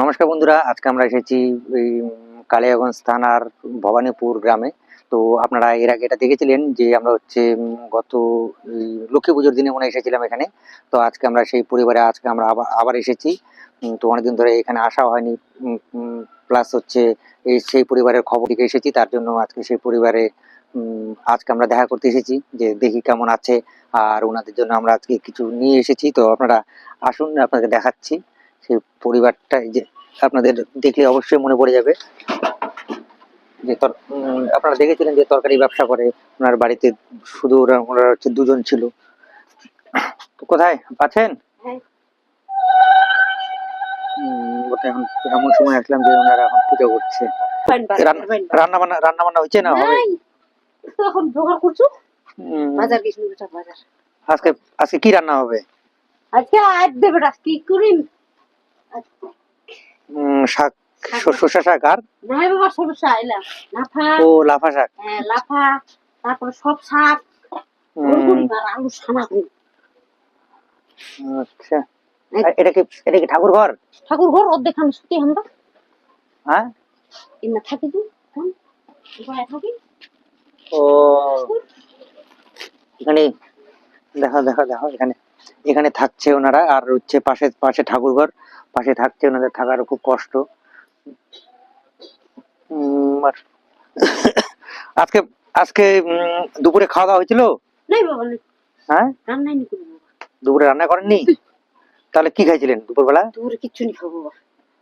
নমস্কার বন্ধুরা, আজকে আমরা এসেছি এই কালিয়াগঞ্জ থানার ভবানীপুর গ্রামে। তো আপনারা এর আগে এটা দেখেছিলেন যে আমরা হচ্ছে গত লক্ষ্মী পুজোর দিনে মনে এসেছিলাম এখানে। তো আজকে আমরা সেই পরিবারে আজকে আমরা আবার আবার এসেছি। তো অনেকদিন ধরে এখানে আসা হয়নি। প্লাস হচ্ছে এই সেই পরিবারের খবর দিকে এসেছি। তার জন্য আজকে সেই পরিবারে আজকে আমরা দেখা করতে এসেছি যে দেখি কেমন আছে। আর ওনাদের জন্য আমরা আজকে কিছু নিয়ে এসেছি। তো আপনারা আসুন, আপনাকে দেখাচ্ছি। সেই পরিবারটা এই যে আপনাদের দেখলে অবশ্যই মনে পড়ে যাবে। যে আপনারা দেখেছিলেন যে তরকারি ব্যবসা করে ওনার বাড়িতে শুধু ওরা ওনারা হচ্ছে দুজন ছিল। কোথায়? আছেন? হ্যাঁ। এখন এমন সময় আসলাম যে ওনারা এখন পুজো করছে। রান- রান্না বান্না রান্না বান্না হচ্ছে না? হবে? এখন জোগাড় করছ? বাজার বাজার। আজকে আজকে কি রান্না হবে? আজকে আজ দে বেটা কি করিম। শাক। শসা শাক আর? বাবা সরষা এলা লাফা। ও লাফা শাক। হ্যাঁ, লাফা। তারপরে সব শাক। আলু সানা আচ্ছা। এটা কি এটা কি ঠাকুর ঘর ঠাকুর ঘর অর্ধেক আমি শুতে আমরা হ্যাঁ থাকি তো থাকি। ও। এখানে দেখো দেখো দেখো এখানে। এখানে থাকছে ওনারা আর হচ্ছে পাশে পাশে ঠাকুর ঘর পাশে থাকছে ওনাদের থাকার খুব কষ্ট। আজকে আজকে দুপুরে খাওয়া দাওয়া হয়েছিল? হ্যাঁ? দুপুরে রান্না করেননি? তাহলে কি খাইছিলেন দুপুরবেলা? দুপুরে কিচ্ছু নি খাব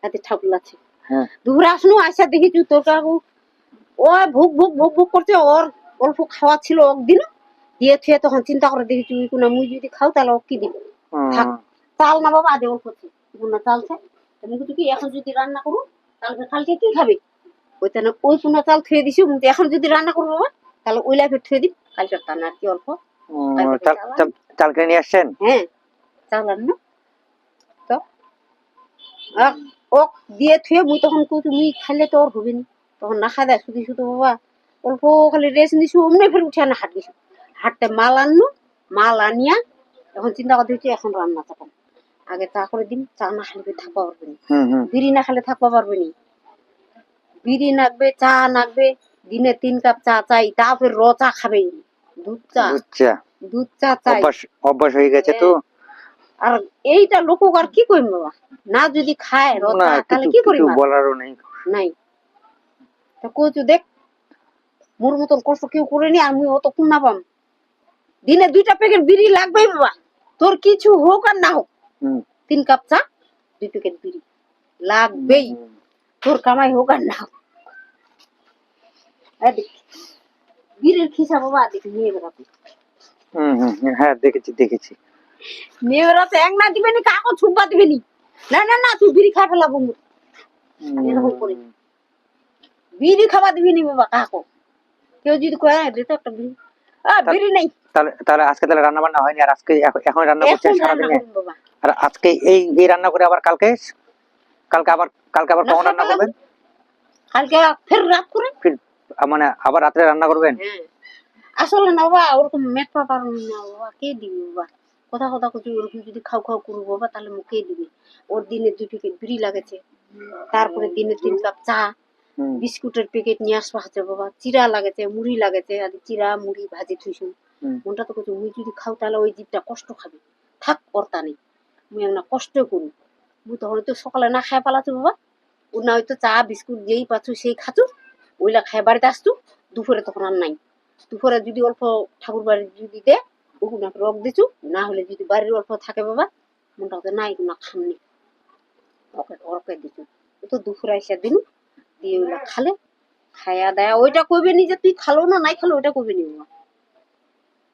রাতে ঠাকুর আছে। হ্যাঁ। দুপুরে আসনু আসা দেখেছি তোর কাকু ও ভুক ভুক ভুক ভুক করছে ওর অল্প খাওয়া ছিল একদিন দিয়ে থুয়ে তখন চিন্তা করে দেখেছি ওই কোনো মুই যদি খাও তাহলে ও কি দিব? চাল না বাবা আদে অল্প আছে গুনা চাল আমি কিন্তু কি এখন যদি রান্না করু তাহলে কালকে কি খাবে? ওই তাহলে ওই কোনো চাল থুয়ে দিছি এখন যদি রান্না করব বাবা তাহলে ওই লাইফে থুয়ে দিন কালকে টান আর কি অল্প। চাল কিনে নিয়ে আসছেন? হ্যাঁ চাল তো আর ও দিয়ে থুয়ে মুই তখন কইছি মুই খাইলে তো ওর হবে নি তখন না খাই দেয় শুধু শুধু বাবা অল্প খালি রেস্ট নিছু অমনি ফের উঠে না হাট গেছি হাটতে মাল আনলো মাল আনিয়া এখন চিন্তা করতে হচ্ছে এখন রান্না চাপাম আগে চা করে দিন চা না খালে থাকবা পারবে নি বিড়ি না খালে থাকবা পারবে নি? বিড়ি নাকবে চা নাকবে দিনে তিন কাপ চা চাই তারপর র চা খাবে দুধ চা। দুধ চা। চাই। অভ্যাস হয়ে গেছে তো। আর এইটা লোক আর কি করিম বাবা? না যদি খায় না চা তাহলে কি কিছু বলারও নেই। নাই। তা কইছু দেখ মোর মতন কষ্ট কেউ করেনি আর মুই অত কুন্না পাম। দিনে দুইটা প্যাকেট বিড়ি লাগবেই বাবা। তোর কিছু হোক আর না হোক তিন কাপ চা দুই প্যাকেট বিড়ি। লাগবেই। তোর কামাই হোক আর না হোক। বিড়ির খিসা বাবা দেখি নিয়ে বেড়াতে। হ্যাঁ দেখেছি দেখেছি। নিয়ে বেড়াতে এক না দিবেনি কাকো ছুপা দিবেনি না না না তুই বিড়ি খাই ফেলাবো। এরকম করি। বিড়ি নি বাবা কাকো? কেউ যদি কয় "এই তো একটা বিড়ি। বিড়ি নাই। তাহলে তাহলে আজকে তাহলে রান্না বান্না হয়নি আর আজকে এখন- রান্না করছেন এখন সারাদিনে আর আজকে এই এই রান্না করে আবার কালকে কালকে আবার কালকে আবার কখন রান্না করবেন? কালকে ফের রাত করে? ফির মানে আবার রাত্রে রান্না করবেন? হ্যাঁ। আসলে না বাবা ওরকম মেট পাবার না বাবা কে দিবি বাবা? কথা কথা কিছু ওরকম যদি খাও খাও করব বাবা তাহলে মুখে দিবি। ওর দিনে দুই প্যাকেট বিড়ি লাগেছে। তারপরে দিনে তিন কাপ চা। বিস্কুটের প্যাকেট নিয়ে আসবা হচ্ছে বাবা চিরা লাগেছে মুড়ি লাগেছে আর চিরা মুড়ি ভাজি থুইছুন মনটা তো কিছু মুই যদি খাও তাহলে ওই জীবটা কষ্ট খাবে। থাক কর্তা নেই। মুই না কষ্ট করি। মুই তখন তো সকালে না খাই পালাছো বাবা। ও না হয়তো চা বিস্কুট যেই পাচ্ছ সেই খাচ্ছু ওইলা খাই বাড়িতে আসতু দুপুরে তখন আর নাই। দুপুরে যদি অল্প ঠাকুর বাড়ি যদি দে ওগুলো রক দিছু না হলে যদি বাড়ির অল্প থাকে বাবা মনটা হতে নাই না খামনি ওকে ওরকে দিছু। ও তো দুপুরে এসে দিনু। দিয়ে খালে? খায়া দেয়া। ওইটা কইবে নি যে তুই খালো না নাই খালো ওইটা কইবে নি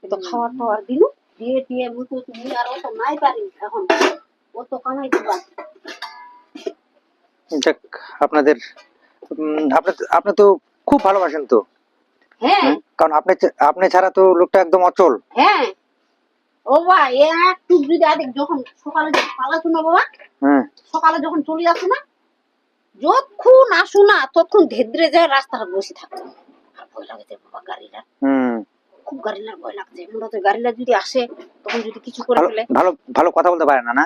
তো খাওয়ার টাওয়ার দিনু দিয়ে দিয়ে বুঝতে তুমি আর নাই পারি এখন। ও তো দিবা যাক আপনাদের আপনি তো- আপনি তো খুব ভালোবাসেন তো। হ্যাঁ। কারণ আপনি আপনি ছাড়া তো লোকটা একদম অচল। হ্যাঁ। ও বা একটু যদি আদিক যখন সকালে যখন পালাছো না বাবা হ্যাঁ। সকালে যখন চলে আসো না যতক্ষণ আসো না ততক্ষণ ধেদ্রে যায় রাস্তাটা বসে থাকতো আর ভয় লাগছে বাবা গাড়িটা খুব গাড়িলার ভয় লাগছে। গাড়িলা যদি আসে তখন যদি কিছু করে ফেলে ভালো ভালো কথা বলতে পারে না না?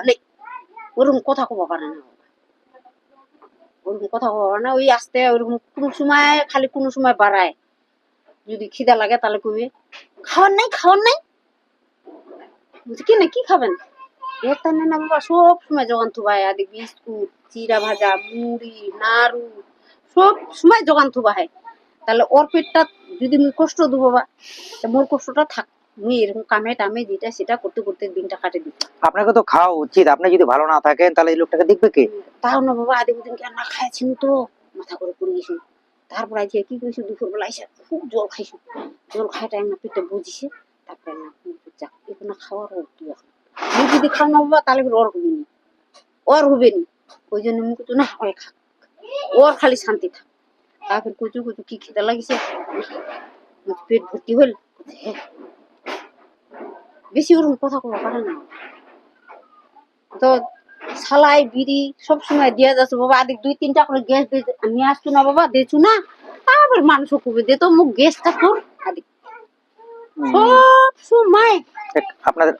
ওরকম কথা কবা পারে না। ওরকম কথা বলব না। ওই আসতে ওরকম কোনো সময় খালি কোনো সময় বাড়ায়। যদি খিদা লাগে তাহলে কবি খাওয়ার নাই খাওয়ার নাই। বলছি কি না কি খাবেন? এটা না না বাবা সব সময় জোগান থুবাই আদি বিস্কুট চিরা ভাজা মুড়ি নাড়ু সব সময় জোগান থুবা হয়। তাহলে ওর পেটটা যদি মুই কষ্ট দেবো বাবা তা মোর কষ্টটা থাক। মুই এরকম কামে টামে যেটা সেটা করতে করতে দিনটা কাটে দিই। আপনাকে তো খাওয়া উচিত। আপনি যদি ভালো না থাকেন তাহলে এই লোকটাকে দেখবে কে? তাও না বাবা আদি দিন না খাইছিল তো। মাথা করে পড়ে গেছিল তারপর আজকে কি করেছি দুপুর বেলা এসে খুব জল খাইছো জল খাই টাইম না পেটে বুঝিছে তারপরে না যা খাওয়ার তুই এখন? যদি খাও না বাবা তাহলে ওর হবে নি। ওর হবে নি। ওই জন্য মুখ তো না ওই খা ওর খালি শান্তি থাক। তারপর কুচু কুচু কি খেতে লাগিছে? পেট ভর্তি হল। বেশি ওরকম কথা পারে না। তো সালাই বিড়ি সব সময় দিয়ে যাচ্ছে। বাবা আদিক দুই তিনটা করে গ্যাস দিয়ে নিয়ে আসছো না বাবা দেছু না। আবার মাংস কবে দে তো মুখ গ্যাসটা তোর আদিক। সব সময় আপনাদের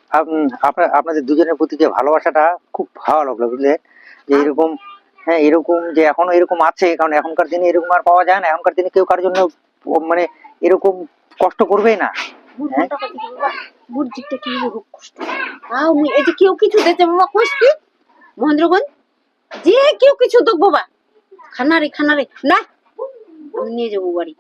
আপনার আপনাদের দুজনের প্রতি যে ভালোবাসাটা খুব ভালো লাগল বুঝলেন যে এরকম হ্যাঁ এরকম যে এখনও এরকম আছে কারণ এখনকার দিনে এরকম আর পাওয়া যায় না এখনকার দিনে কেউ কারোর জন্য মানে এরকম কষ্ট করবেই না। কি কষ্ট। তাও এই যে কেউ কিছু দিতে কি? মহেন্দ্রগঞ্জ যে কেউ কিছু দেখ বাবা খানারে খানারে না আমি নিয়ে যাব বাড়ি।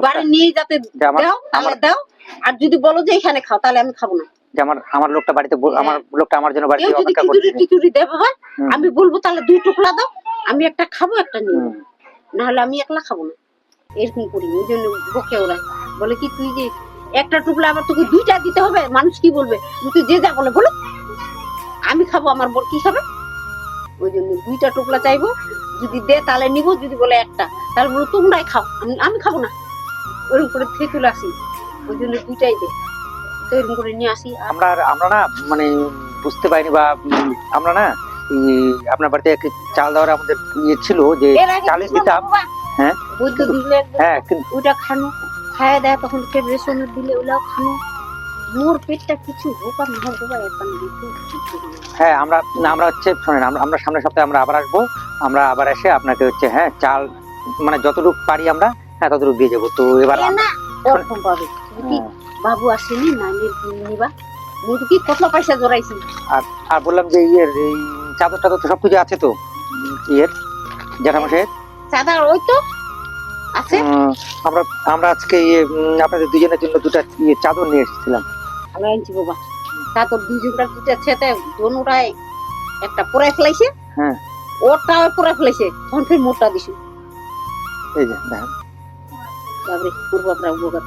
বাড়ি নিয়ে যাতে দাও আমার- দাও। আর যদি বলো যে এখানে খাও তাহলে আমি খাব না। আমার আমার লোকটা বাড়িতে আমার লোকটা আমার জন্য বাড়িতে অপেক্ষা করছে। টিচুড়ি দেয় বাবা আমি বলব তাহলে দুই টুকরা দাও আমি একটা খাব একটা নিয়ে আমি একলা খাব না। এরকম করি ওই জন্য বকে ওরা। বলে কি তুই যে একটা টুকরা আবার তোকে দুইটা দিতে হবে? মানুষ কি বলবে? তুই যে যা বলে বলো। আমি খাব আমার বর কি খাবে? ওই জন্য দুইটা টুকরা চাইব যদি দে তাহলে নিবো যদি বলে একটা তাহলে বলো তোমরাই খাও আমি খাব না। ওরকম করে থেকে চলে আসি। ওই জন্য দুইটাই দে। তো এরকম করে নিয়ে আসি আমরা আমরা না মানে বুঝতে পারিনি বা আমরা না আপনার বাড়িতে চাল দেওয়ার আমাদের ইয়ে ছিল যে চালিশ দিতাম। হ্যাঁ। দিলে হ্যাঁ ওটা খানো। খায় দেয় তখন ফের রেশনের দিলে ওগুলাও খানো। মোর পেটটা কিছু হোক আর না হোক না। হ্যাঁ আমরা আমরা হচ্ছে শোনেন আমরা সামনের সপ্তাহে আমরা আবার আসব। আমরা আবার এসে আপনাকে হচ্ছে হ্যাঁ চাল মানে যতটুকু পারি আমরা হ্যাঁ ততটুকু দিয়ে যাব। তো এবার ওরকম পাবে হ্যাঁ, বাবু আসেনি নাইনের নিবা। কি কত পয়সা জড়াইছি আর বললাম যে ইয়ের এই চাদর টাদর তো সবকিছু আছে তো ইয়ের জ্যাঠামশাইয়ের। চাদা ওই তো আছে। আমরা আমরা আজকে ইয়ে আপনাদের দুজনের জন্য দুটা ইয়ে চাদর নিয়ে এসেছিলাম। ভালো আনছি বাবা। তা তোর দুজনটা দুটা ছেতে দোনোটাই একটা পরে ফেলাইছে। হ্যাঁ। পরে ফেলাইছে। তখন ফের দিছি। এই যে দেখেন বাবরে পূর্ব বাবরা উপকার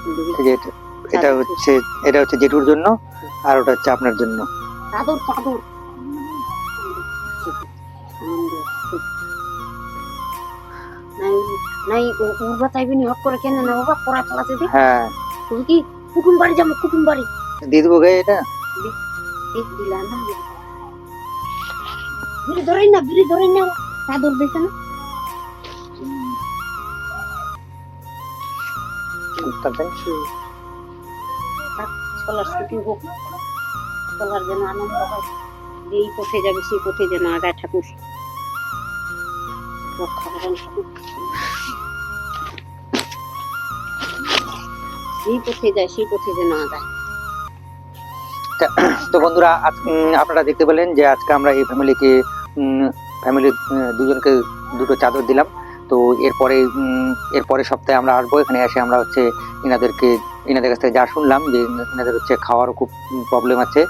এটা- হচ্ছে এটা হচ্ছে জেঠুর জন্য আর ওটা হচ্ছে আপনার জন্য। চাদর চাদর। নাই নাই উ- উড়বা চাইবি হট করে কেন না বাবা পড়া চালাতে দে হ্যাঁ। তুমি কি কুটুম বাড়ি যাব কুটুম বাড়ি? দিয়ে দেবো গে এটা? এক দিলা না বিড়ি ধরেই না বিড়ি ধরেই না। চাদর দিছে না। তারপরে চলার ছুটি হোক চলার যেন আনন্দ হয় যেই পথে যাবে সেই পথে যেন আগায় ঠাকুর। রক্ষা করেন ঠাকুর যেই পথে যায় সেই পথে যেন আগায়। তো বন্ধুরা আজ, আপনারা দেখতে পেলেন যে আজকে আমরা এই ফ্যামিলিকে ফ্যামিলি দুজনকে দুটো চাদর দিলাম। তো এরপরে এরপরে সপ্তাহে আমরা আসব। এখানে এসে আমরা হচ্ছে ইনাদেরকে ইনাদের কাছ থেকে যা শুনলাম যে ইনাদের হচ্ছে খাওয়ারও খুব প্রবলেম আছে।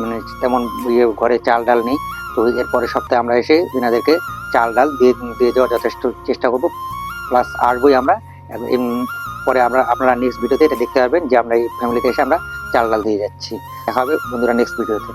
মানে তেমন ইয়ে ঘরে চাল ডাল নেই। তো এরপরে সপ্তাহে আমরা এসে ইনাদেরকে চাল ডাল দিয়ে দিয়ে যাওয়ার যথেষ্ট চেষ্টা করব। প্লাস আসবোই আমরা। পরে আমরা আপনারা নেক্সট ভিডিওতে এটা দেখতে পারবেন যে আমরা এই ফ্যামিলিতে এসে আমরা চাল ডাল দিয়ে যাচ্ছি। দেখা হবে বন্ধুরা নেক্সট ভিডিওতে